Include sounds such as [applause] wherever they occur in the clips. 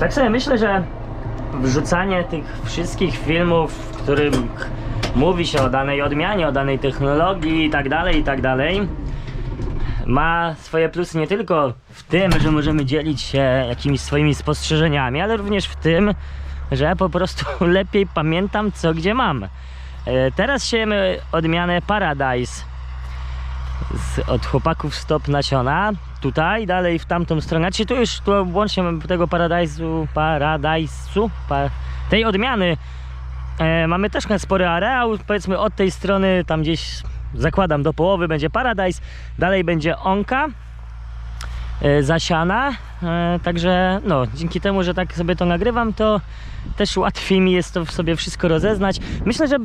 Tak sobie myślę, że wrzucanie tych wszystkich filmów, w którym mówi się o danej odmianie, o danej technologii i tak dalej, i tak dalej, ma swoje plusy nie tylko w tym, że możemy dzielić się jakimiś swoimi spostrzeżeniami, ale również w tym, że po prostu [laughs] lepiej pamiętam co gdzie mam. E, Teraz siejemy odmianę Paradise z, od chłopaków Stop Nasiona. Tutaj, dalej w tamtą stronę. Czy tu już tu łącznie tego Paradise'u, Paradise'u, pa, tej odmiany e, mamy też spory areał. Powiedzmy od tej strony, tam gdzieś zakładam do połowy będzie Paradise, dalej będzie Onka e, zasiana. E, także no, dzięki temu, że tak sobie to nagrywam, to też łatwiej mi jest to sobie wszystko rozeznać. Myślę, że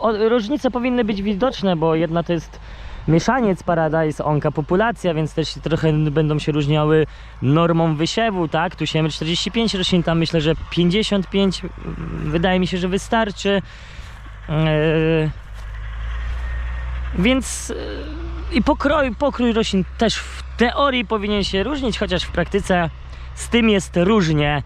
o, różnice powinny być widoczne, bo jedna to jest mieszaniec Paradise Onka populacja, więc też trochę będą się różniały normą wysiewu, tak? Tu siejemy 45 roślin, tam myślę, że 55 mm, wydaje mi się, że wystarczy. Eee, więc e, i pokrój, pokrój roślin też w teorii powinien się różnić, chociaż w praktyce z tym jest różnie.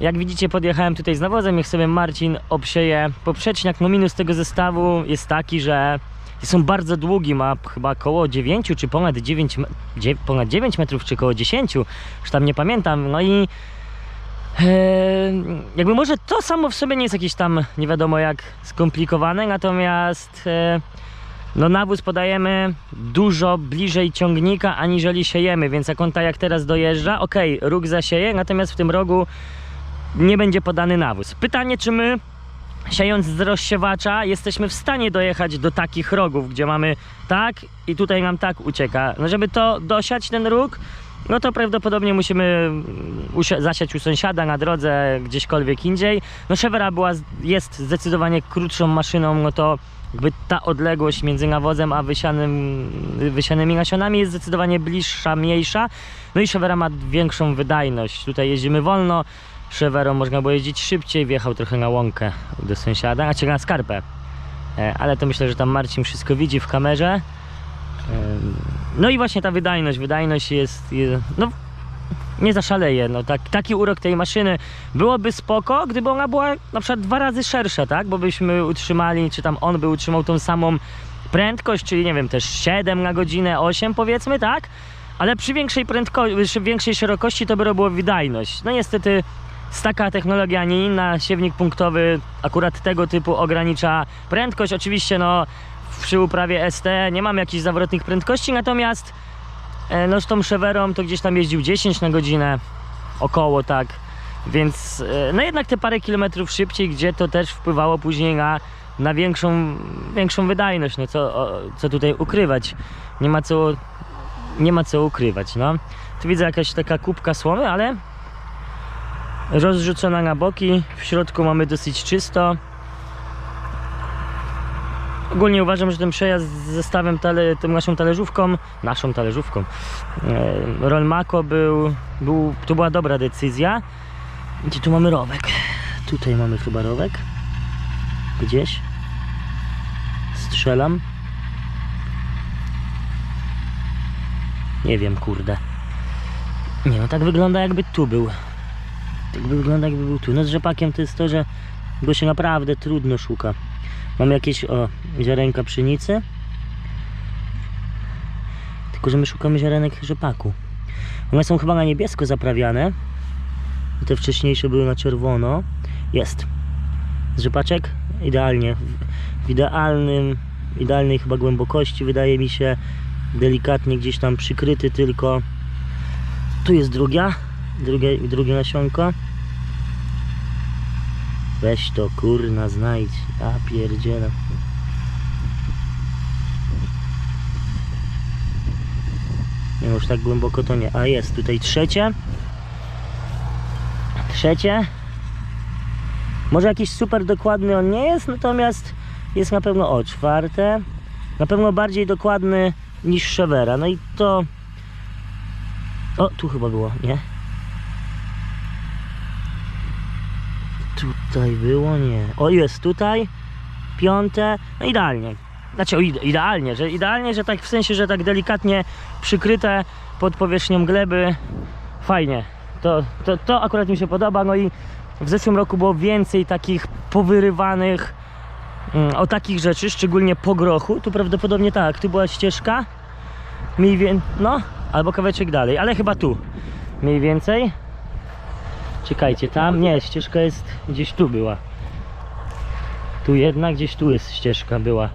Jak widzicie podjechałem tutaj z nawozem, niech sobie Marcin obsieje poprzeczniak. No minus tego zestawu jest taki, że są bardzo długi, ma chyba około 9 czy ponad 9, me- dzie- ponad 9 metrów, czy około 10, już tam nie pamiętam. No i e, jakby może to samo w sobie nie jest jakieś tam nie wiadomo jak skomplikowane, natomiast e, no nawóz podajemy dużo bliżej ciągnika aniżeli siejemy, więc jak on tak jak teraz dojeżdża, ok, róg zasieje, natomiast w tym rogu nie będzie podany nawóz. Pytanie, czy my siejąc z rozsiewacza jesteśmy w stanie dojechać do takich rogów, gdzie mamy tak i tutaj nam tak ucieka. No żeby to dosiać ten róg, no to prawdopodobnie musimy usi- zasiać u sąsiada na drodze gdzieśkolwiek indziej. No Chevera była, jest zdecydowanie krótszą maszyną, no to jakby ta odległość między nawozem a wysianym, wysianymi nasionami jest zdecydowanie bliższa, mniejsza. No i Chevera ma większą wydajność. Tutaj jeździmy wolno, Cheverą można było jeździć szybciej, wjechał trochę na łąkę do sąsiada, a na skarpę. E, Ale to myślę, że tam Marcin wszystko widzi w kamerze. Em, No i właśnie ta wydajność, wydajność jest, je- no nie zaszaleje, no tak, taki urok tej maszyny byłoby spoko, gdyby ona była na przykład dwa razy szersza, tak, bo byśmy utrzymali, czy tam on by utrzymał tą samą prędkość, czyli nie wiem, też 7 na godzinę, 8 powiedzmy, tak, ale przy większej prędkości, przy większej szerokości to by robiło wydajność. No niestety taka technologia, nie inna, siewnik punktowy akurat tego typu ogranicza prędkość, oczywiście no przy uprawie ST nie mamy jakichś zawrotnych prędkości, natomiast E, No z tą Cheverą to gdzieś tam jeździł 10 na godzinę, około tak. Więc e, no jednak te parę kilometrów szybciej, gdzie to też wpływało później na, na większą, większą wydajność. No co, o, co tutaj ukrywać? Nie ma co, nie ma co ukrywać. No. Tu widzę jakaś taka kubka słomy, ale rozrzucona na boki. W środku mamy dosyć czysto. Ogólnie uważam, że ten przejazd z zestawem, tale, tą naszą talerzówką, naszą talerzówką, e, Rolmako był, był, to była dobra decyzja. Gdzie tu mamy rowek? Tutaj mamy chyba rowek. Gdzieś. Strzelam. Nie wiem, kurde. Nie no, tak wygląda jakby tu był. Tak wygląda jakby był tu. No z rzepakiem to jest to, że go się naprawdę trudno szuka. Mam jakieś, o, ziarenka pszenicy. Tylko, że my szukamy ziarenek rzepaku. One są chyba na niebiesko zaprawiane. Te wcześniejsze były na czerwono. Jest. Rzepaczek idealnie. W idealnym, idealnej chyba głębokości wydaje mi się. Delikatnie gdzieś tam przykryty tylko. Tu jest druga. Drugie, drugie nasionko. Weź to kurna znajdź. Ja pierdzielę. Nie już tak głęboko to nie. A jest tutaj trzecie. Trzecie. Może jakiś super dokładny on nie jest, natomiast jest na pewno o czwarte. Na pewno bardziej dokładny niż Chevera. No i to. O, tu chyba było, nie? Tutaj było, nie. O, jest tutaj. Piąte. No idealnie. Znaczy, idealnie, że idealnie, że tak w sensie, że tak delikatnie przykryte pod powierzchnią gleby. Fajnie. To, to, to akurat mi się podoba. No i w zeszłym roku było więcej takich powyrywanych mm, o takich rzeczy, szczególnie po grochu. Tu prawdopodobnie tak, tu była ścieżka. Mniej więcej, no, albo kawałeczek dalej, ale chyba tu. Mniej więcej. Czekajcie, tam, nie, ścieżka jest gdzieś tu była. Tu jedna, gdzieś tu jest ścieżka była.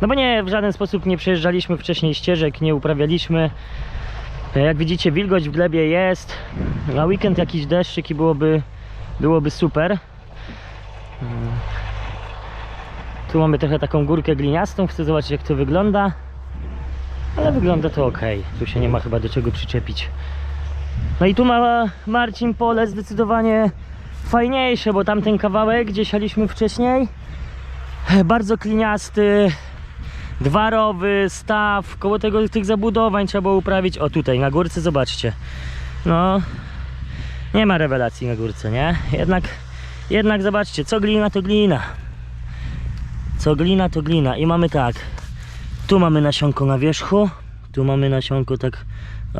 No bo nie, w żaden sposób nie przejeżdżaliśmy wcześniej ścieżek, nie uprawialiśmy. Jak widzicie, wilgoć w glebie jest. Na weekend jakiś deszczyk i byłoby, byłoby super. Mm. Tu mamy trochę taką górkę gliniastą, chcę zobaczyć jak to wygląda. Ale wygląda to ok. Tu się nie ma chyba do czego przyczepić. No i tu ma Marcin pole zdecydowanie fajniejsze, bo tamten kawałek, gdzie sialiśmy wcześniej, bardzo kliniasty, dwarowy, staw, koło tego tych zabudowań trzeba było uprawić. O tutaj, na górce zobaczcie. No, nie ma rewelacji na górce, nie? Jednak, jednak zobaczcie, co glina to glina. Co glina to glina. I mamy tak, tu mamy nasionko na wierzchu, tu mamy nasionko tak,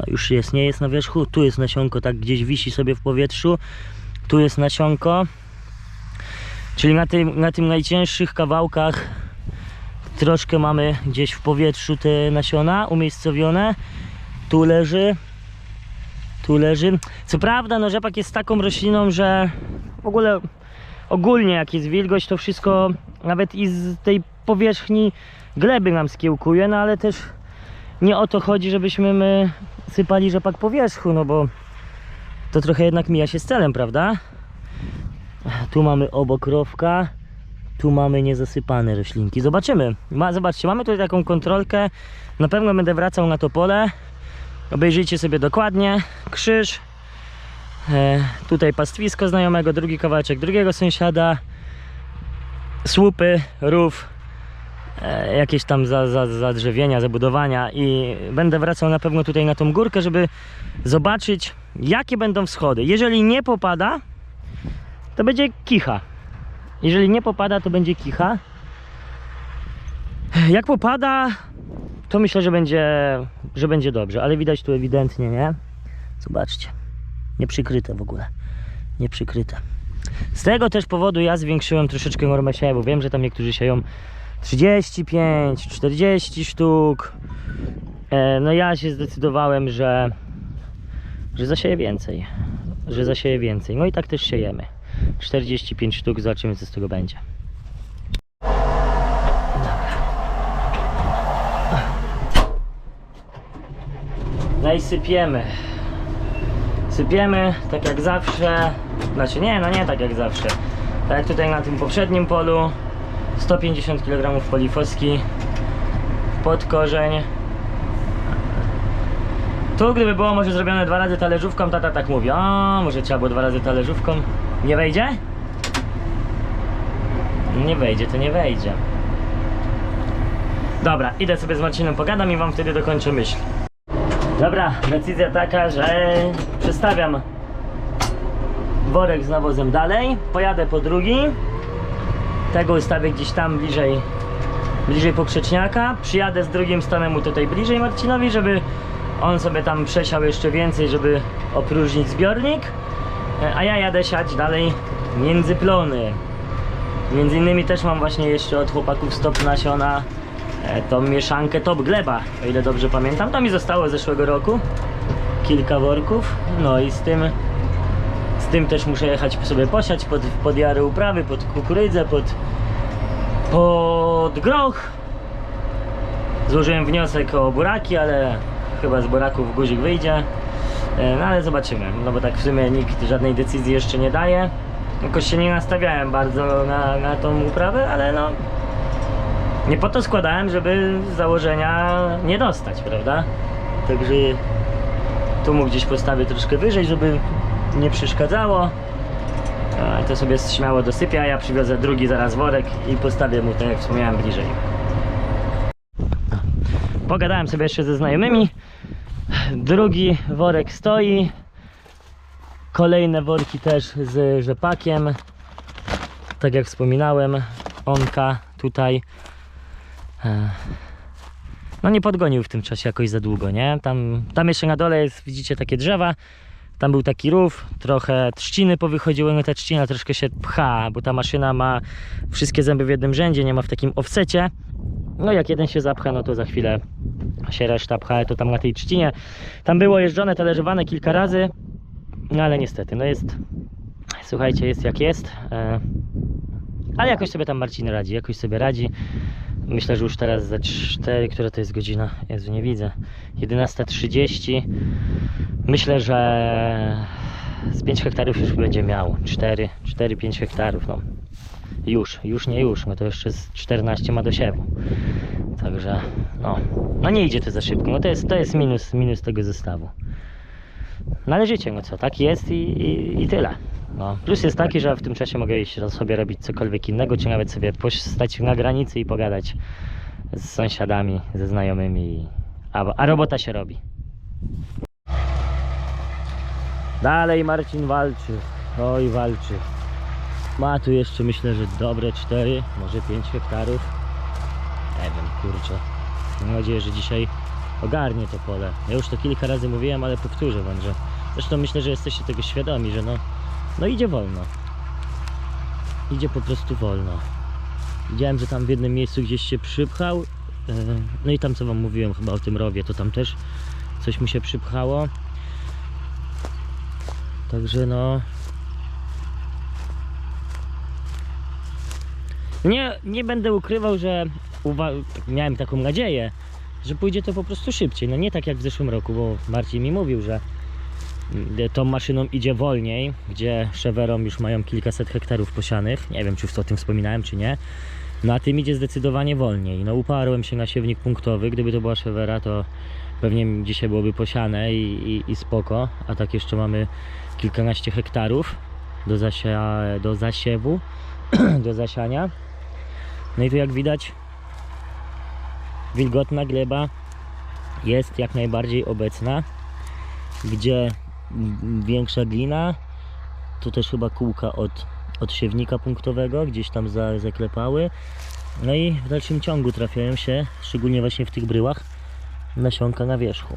już jest, nie jest na wierzchu, tu jest nasionko tak gdzieś wisi sobie w powietrzu, tu jest nasionko, czyli na tym, na tym najcięższych kawałkach troszkę mamy gdzieś w powietrzu te nasiona umiejscowione, tu leży, tu leży. Co prawda, no rzepak jest taką rośliną, że w ogóle ogólnie jak jest wilgoć, to wszystko nawet i z tej powierzchni gleby nam skiełkuje, no ale też nie o to chodzi, żebyśmy my sypali rzepak po wierzchu, no bo to trochę jednak mija się z celem, prawda? Tu mamy obok rowka, tu mamy niezasypane roślinki. Zobaczymy. Ma, zobaczcie, mamy tutaj taką kontrolkę. Na pewno będę wracał na to pole. Obejrzyjcie sobie dokładnie. Krzyż. E, tutaj pastwisko znajomego, drugi kawałeczek drugiego sąsiada. Słupy, rów, jakieś tam za, za, zadrzewienia, zabudowania i będę wracał na pewno tutaj na tą górkę, żeby zobaczyć jakie będą wschody. Jeżeli nie popada, to będzie kicha. Jeżeli nie popada, to będzie kicha. Jak popada, to myślę, że będzie, że będzie dobrze, ale widać tu ewidentnie, nie? Zobaczcie. Nieprzykryte w ogóle. Nieprzykryte. Z tego też powodu ja zwiększyłem troszeczkę normę siewu. Wiem, że tam niektórzy sieją 35, 40 sztuk. E, no ja się zdecydowałem, że, że zasieję więcej. Że zasieję więcej. No i tak też siejemy. 45 sztuk, zobaczymy co z tego będzie. No i sypiemy. Sypiemy tak jak zawsze. Znaczy nie, no nie tak jak zawsze. Tak jak tutaj na tym poprzednim polu. 150 kg polifoski pod korzeń. Tu gdyby było może zrobione dwa razy talerzówką, tata tak mówi, o może trzeba było dwa razy talerzówką. Nie wejdzie? Nie wejdzie, to nie wejdzie. Dobra, idę sobie z Marcinem pogadam i wam wtedy dokończę myśl. Dobra, decyzja taka, że przestawiam worek z nawozem dalej, pojadę po drugi, tego ustawię gdzieś tam bliżej, bliżej poprzeczniaka, przyjadę z drugim stanem mu tutaj bliżej Marcinowi, żeby on sobie tam przesiał jeszcze więcej, żeby opróżnić zbiornik, E, a ja jadę siać dalej między plony. Między innymi też mam właśnie jeszcze od chłopaków stop nasiona e, tą mieszankę top gleba, o ile dobrze pamiętam. To mi zostało z zeszłego roku kilka worków. No i z tym tym też muszę jechać sobie posiać pod, pod jary uprawy, pod kukurydzę, pod, pod groch. Złożyłem wniosek o buraki, ale chyba z buraków guzik wyjdzie. E, No ale zobaczymy, no bo tak w sumie nikt żadnej decyzji jeszcze nie daje. Jakoś się nie nastawiałem bardzo na, na tą uprawę, ale no nie po to składałem, żeby założenia nie dostać, prawda? Także tu mu gdzieś postawię troszkę wyżej, żeby nie przeszkadzało. A to sobie śmiało dosypia, ja przywiozę drugi zaraz worek i postawię mu, tak jak wspomniałem, bliżej. Pogadałem sobie jeszcze ze znajomymi. Drugi worek stoi. Kolejne worki też z rzepakiem. Tak jak wspominałem, onka tutaj. e, No nie podgonił w tym czasie jakoś za długo, nie? Tam, tam jeszcze na dole jest, widzicie, takie drzewa. Tam był taki rów, trochę trzciny powychodziły, no ta trzcina troszkę się pcha, bo ta maszyna ma wszystkie zęby w jednym rzędzie, nie ma w takim offsecie. No jak jeden się zapcha, no to za chwilę się reszta pcha, to tam na tej trzcinie. Tam było jeżdżone, talerzowane kilka razy, no ale niestety, no jest, słuchajcie, jest jak jest. E, ale jakoś sobie tam Marcin radzi, jakoś sobie radzi. Myślę, że już teraz za 4, która to jest godzina? Jezu, nie widzę. 11.30. Myślę, że z 5 hektarów już będzie miał. 4, 4-5 hektarów, no. Już, już nie już, no to jeszcze z 14 ma do siewu. Także, no, no nie idzie to za szybko. No to jest, to jest minus, minus tego zestawu. No ale życie, no co, tak jest i, i, i tyle. No. Plus jest taki, że w tym czasie mogę iść sobie robić cokolwiek innego, czy nawet sobie stać na granicy i pogadać z sąsiadami, ze znajomymi. A, a robota się robi. Dalej Marcin walczy. Oj, walczy. Ma tu jeszcze myślę, że dobre 4, może 5 hektarów. Nie wiem, kurczę. Mam nadzieję, że dzisiaj ogarnie to pole. Ja już to kilka razy mówiłem, ale powtórzę wam, że zresztą myślę, że jesteście tego świadomi, że no, no idzie wolno. Idzie po prostu wolno. Widziałem, że tam w jednym miejscu gdzieś się przypchał. e, No i tam co wam mówiłem chyba o tym rowie, to tam też coś mu się przypchało. Także no. Nie, nie będę ukrywał, że miałem taką nadzieję, że pójdzie to po prostu szybciej. No nie tak jak w zeszłym roku, bo Marcin mi mówił, że tą maszyną idzie wolniej, gdzie szewerą już mają kilkaset hektarów posianych. Nie wiem, czy w o tym wspominałem, czy nie. No a tym idzie zdecydowanie wolniej. No uparłem się na siewnik punktowy. Gdyby to była szewera, to pewnie dzisiaj byłoby posiane i, i, i spoko. A tak jeszcze mamy kilkanaście hektarów do, zasia, do zasiewu, [clears throat] do zasiania. No i tu jak widać wilgotna gleba jest jak najbardziej obecna. Gdzie większa glina, to też chyba kółka od, od siewnika punktowego, gdzieś tam za, zaklepały. No i w dalszym ciągu trafiają się, szczególnie właśnie w tych bryłach, nasionka na wierzchu.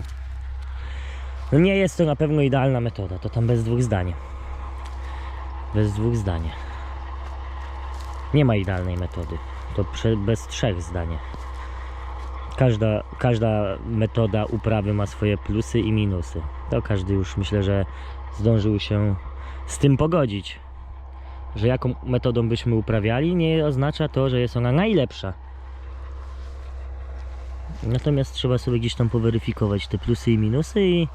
No nie jest to na pewno idealna metoda, to tam bez dwóch zdań. Bez dwóch zdań. Nie ma idealnej metody. To bez trzech zdań. Każda, każda metoda uprawy ma swoje plusy i minusy. To każdy już myślę, że zdążył się z tym pogodzić. Że jaką metodą byśmy uprawiali, nie oznacza to, że jest ona najlepsza. Natomiast trzeba sobie gdzieś tam poweryfikować te plusy i minusy i,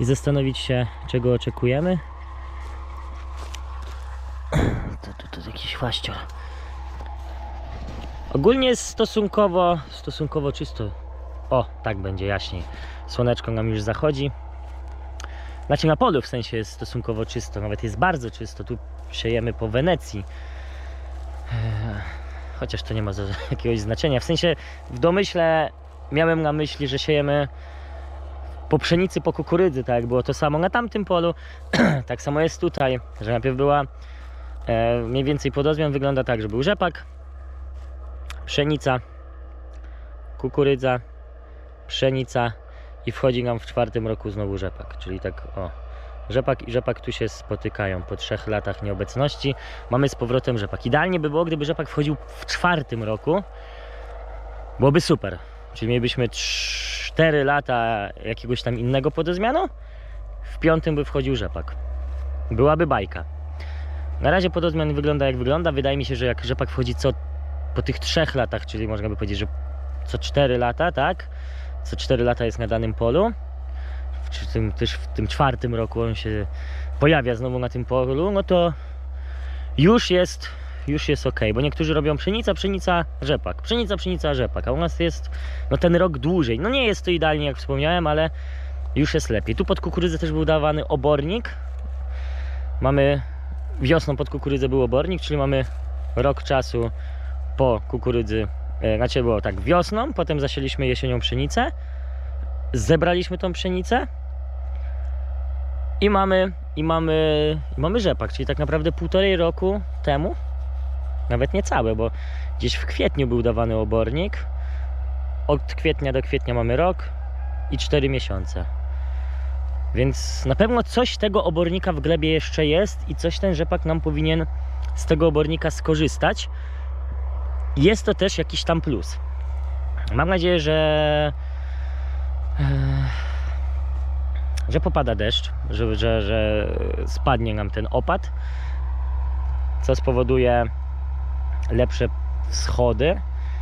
i zastanowić się, czego oczekujemy. [clears throat] To to, to jakiś chłaścior. Ogólnie jest stosunkowo, stosunkowo czysto. O, tak będzie jaśniej. Słoneczko nam już zachodzi. Znaczy na polu w sensie jest stosunkowo czysto, nawet jest bardzo czysto. Tu siejemy po Wenecji. Eee, Chociaż to nie ma [laughs] jakiegoś znaczenia. W sensie w domyśle miałem na myśli, że siejemy po pszenicy, po kukurydzy, tak było to samo na tamtym polu. [clears throat] tak samo jest tutaj, że najpierw była e, mniej więcej podozmian wygląda tak, że był rzepak, pszenica, kukurydza, pszenica i wchodzi nam w czwartym roku znowu rzepak, czyli tak o. Rzepak i rzepak tu się spotykają po trzech latach nieobecności. Mamy z powrotem rzepak. Idealnie by było, gdyby rzepak wchodził w czwartym roku. Byłoby super. Czyli mielibyśmy 4 lata jakiegoś tam innego podozmianu. W piątym by wchodził rzepak. Byłaby bajka. Na razie podozmian wygląda jak wygląda. Wydaje mi się, że jak rzepak wchodzi co po tych trzech latach, czyli można by powiedzieć, że co 4 lata, tak? Co 4 lata jest na danym polu. W tym, też w tym czwartym roku on się pojawia znowu na tym polu, no to już jest, już jest ok, bo niektórzy robią pszenica, pszenica, rzepak, pszenica, pszenica, rzepak, a u nas jest no ten rok dłużej. No nie jest to idealnie, jak wspomniałem, ale już jest lepiej. Tu pod kukurydzę też był dawany obornik. Mamy wiosną pod kukurydzę był obornik, czyli mamy rok czasu po kukurydzy, znaczy było tak wiosną, potem zasieliśmy jesienią pszenicę, zebraliśmy tą pszenicę i mamy, i mamy, i mamy rzepak, czyli tak naprawdę półtorej roku temu, nawet nie całe, bo gdzieś w kwietniu był dawany obornik, od kwietnia do kwietnia mamy rok i 4 miesiące. Więc na pewno coś tego obornika w glebie jeszcze jest i coś ten rzepak nam powinien z tego obornika skorzystać. Jest to też jakiś tam plus. Mam nadzieję, że e, że popada deszcz, że, że, że spadnie nam ten opad, co spowoduje lepsze wschody.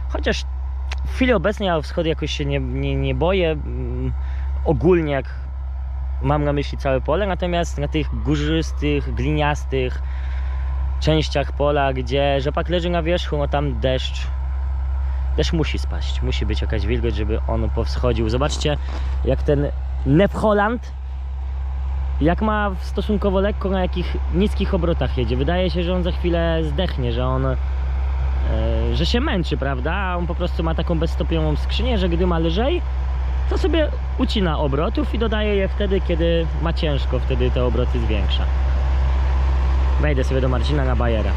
Chociaż w chwili obecnej ja wschody jakoś się nie, nie, nie boję. Mm, Ogólnie jak mam na myśli całe pole, natomiast na tych górzystych, gliniastych częściach pola, gdzie rzepak leży na wierzchu, no tam deszcz deszcz musi spaść, musi być jakaś wilgoć, żeby on powschodził. Zobaczcie, jak ten Nefholland, jak ma stosunkowo lekko, na jakich niskich obrotach jedzie. Wydaje się, że on za chwilę zdechnie, że on e, że się męczy, prawda? A on po prostu ma taką bezstopiową skrzynię, że gdy ma lżej, to sobie ucina obrotów i dodaje je wtedy, kiedy ma ciężko, wtedy te obroty zwiększa. Wejdę sobie do Marcina na bajerę.